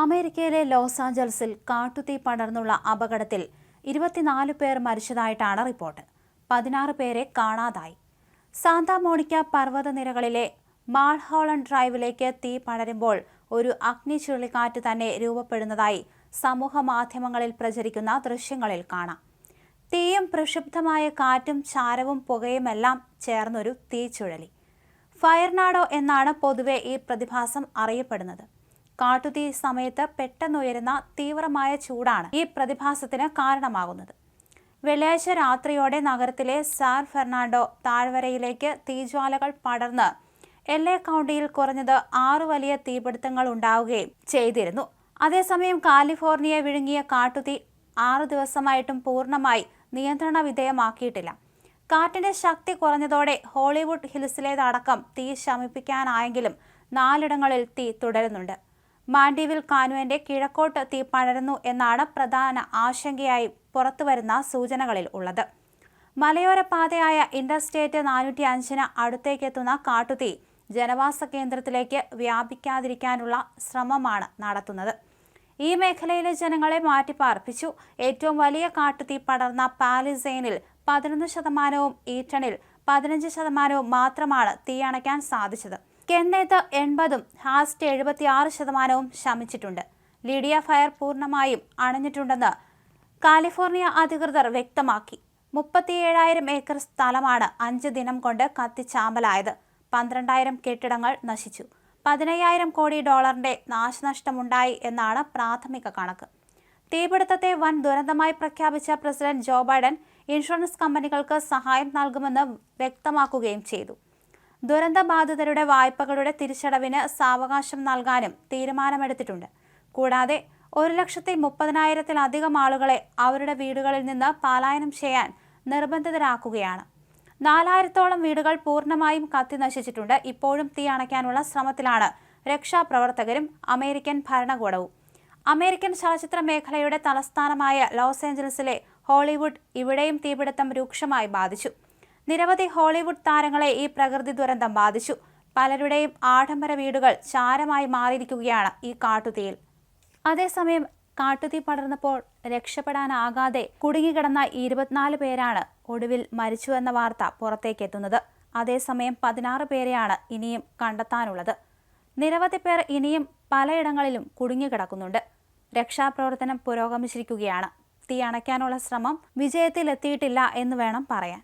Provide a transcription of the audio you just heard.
അമേരിക്കയിലെ ലോസ് ആഞ്ചൽസിൽ കാട്ടുതീ പടർന്നുള്ള അപകടത്തിൽ ഇരുപത്തിനാല് പേർ മരിച്ചതായിട്ടാണ് റിപ്പോർട്ട്. പതിനാറ് പേരെ കാണാതായി. സാന്താ മോണിക്ക പർവതനിരകളിലെ മാൾഹോളൺ ഡ്രൈവിലേക്ക് തീ പടരുമ്പോൾ ഒരു അഗ്നി ചുഴലിക്കാറ്റ് തന്നെ രൂപപ്പെടുന്നതായി സമൂഹ മാധ്യമങ്ങളിൽ പ്രചരിക്കുന്ന ദൃശ്യങ്ങളിൽ കാണാം. തീയും പ്രക്ഷുബ്ധമായ കാറ്റും ചാരവും പുകയുമെല്ലാം ചേർന്നൊരു ചുഴലി ഫയർനാഡോ എന്നാണ് പൊതുവെ ഈ പ്രതിഭാസം അറിയപ്പെടുന്നത്. കാട്ടുതീ സമയത്ത് പെട്ടെന്നുയരുന്ന തീവ്രമായ ചൂടാണ് ഈ പ്രതിഭാസത്തിന് കാരണമാകുന്നത്. വെള്ളിയാഴ്ച രാത്രിയോടെ നഗരത്തിലെ സാർ ഫെർണാണ്ടോ താഴ്വരയിലേക്ക് തീജ്വാലകൾ പടർന്ന് എൽ എ കൗണ്ടിയിൽ കുറഞ്ഞത് ആറു വലിയ തീപിടുത്തങ്ങൾ ഉണ്ടാവുകയും ചെയ്തിരുന്നു. അതേസമയം കാലിഫോർണിയ വിഴുങ്ങിയ കാട്ടുതീ ആറു ദിവസമായിട്ടും പൂർണമായി നിയന്ത്രണ വിധേയമാക്കിയിട്ടില്ല. കാറ്റിന്റെ ശക്തി കുറഞ്ഞതോടെ ഹോളിവുഡ് ഹിൽസിലേതടക്കം തീ ശമിപ്പിക്കാനായെങ്കിലും നാലിടങ്ങളിൽ തീ തുടരുന്നുണ്ട്. മാൻഡീവിൽ കാനുവിന്റെ കിഴക്കോട്ട് തീ പടരുന്നു എന്നാണ് പ്രധാന ആശങ്കയായി പുറത്തുവരുന്ന സൂചനകളിൽ ഉള്ളത്. മലയോര പാതയായ ഇന്റർസ്റ്റേറ്റ് നാനൂറ്റി അഞ്ചിന് അടുത്തേക്കെത്തുന്ന കാട്ടുതീ ജനവാസ കേന്ദ്രത്തിലേക്ക് വ്യാപിക്കാതിരിക്കാനുള്ള ശ്രമമാണ് നടത്തുന്നത്. ഈ മേഖലയിലെ ജനങ്ങളെ മാറ്റിപ്പാർപ്പിച്ചു. ഏറ്റവും വലിയ കാട്ടുതീ പടർന്ന പാലിസൈനിൽ പതിനൊന്ന് ശതമാനവും ഈറ്റണിൽ പതിനഞ്ച് ശതമാനവും മാത്രമാണ് തീയണയ്ക്കാൻ സാധിച്ചത്. കെന്നേത്ത് എൺപതും ഹാസ്റ്റ് എഴുപത്തി ആറ് ശതമാനവും ശമിച്ചിട്ടുണ്ട്. ലീഡിയ ഫയർ പൂർണമായും അണഞ്ഞിട്ടുണ്ടെന്ന് കാലിഫോർണിയ അധികൃതർ വ്യക്തമാക്കി. മുപ്പത്തിയേഴായിരം ഏക്കർ സ്ഥലമാണ് അഞ്ച് ദിനം കൊണ്ട് കത്തിച്ചാമ്പലായത്. പന്ത്രണ്ടായിരം കെട്ടിടങ്ങൾ നശിച്ചു. പതിനയ്യായിരം കോടി ഡോളറിന്റെ നാശനഷ്ടമുണ്ടായി എന്നാണ് പ്രാഥമിക കണക്ക്. തീപിടുത്തത്തെ വൻ ദുരന്തമായി പ്രഖ്യാപിച്ച പ്രസിഡന്റ് ജോ ബൈഡൻ ഇൻഷുറൻസ് കമ്പനികൾക്ക് സഹായം നൽകുമെന്ന് വ്യക്തമാക്കുകയും ചെയ്തു. ദുരന്തബാധിതരുടെ വായ്പകളുടെ തിരിച്ചടവിന് സാവകാശം നൽകാനും തീരുമാനമെടുത്തിട്ടുണ്ട്. കൂടാതെ ഒരു ലക്ഷത്തി മുപ്പതിനായിരത്തിലധികം ആളുകളെ അവരുടെ വീടുകളിൽ നിന്ന് പലായനം ചെയ്യാൻ നിർബന്ധിതരാക്കുകയാണ്. നാലായിരത്തോളം വീടുകൾ പൂർണമായും കത്തി നശിച്ചിട്ടുണ്ട് ഇപ്പോഴും തീ അണയ്ക്കാനുള്ള ശ്രമത്തിലാണ് രക്ഷാപ്രവർത്തകരും അമേരിക്കൻ ഭരണകൂടവും. അമേരിക്കൻ ചലച്ചിത്ര മേഖലയുടെ തലസ്ഥാനമായ ലോസ് ഏഞ്ചലസിലെ ഹോളിവുഡ് ഇവിടെയും തീപിടുത്തം രൂക്ഷമായി ബാധിച്ചു. നിരവധി ഹോളിവുഡ് താരങ്ങളെ ഈ പ്രകൃതി ദുരന്തം ബാധിച്ചു. പലരുടെയും ആഡംബര വീടുകൾ ചാരമായി മാറിയിരിക്കുകയാണ് ഈ കാട്ടുതീയിൽ. അതേസമയം കാട്ടുതീ പടർന്നപ്പോൾ രക്ഷപ്പെടാനാകാതെ കുടുങ്ങിക്കിടന്ന ഇരുപത്തിനാല് പേരാണ് ഒടുവിൽ മരിച്ചുവെന്ന വാർത്ത പുറത്തേക്കെത്തുന്നത്. അതേസമയം പതിനാറ് പേരെയാണ് ഇനിയും കണ്ടെത്താനുള്ളത്. നിരവധി പേർ ഇനിയും പലയിടങ്ങളിലും കുടുങ്ങിക്കിടക്കുന്നുണ്ട് രക്ഷാപ്രവർത്തനം പുരോഗമിച്ചിരിക്കുകയാണ്. തീ അണയ്ക്കാനുള്ള ശ്രമം വിജയത്തിലെത്തിയിട്ടില്ല എന്ന് വേണം പറയാൻ.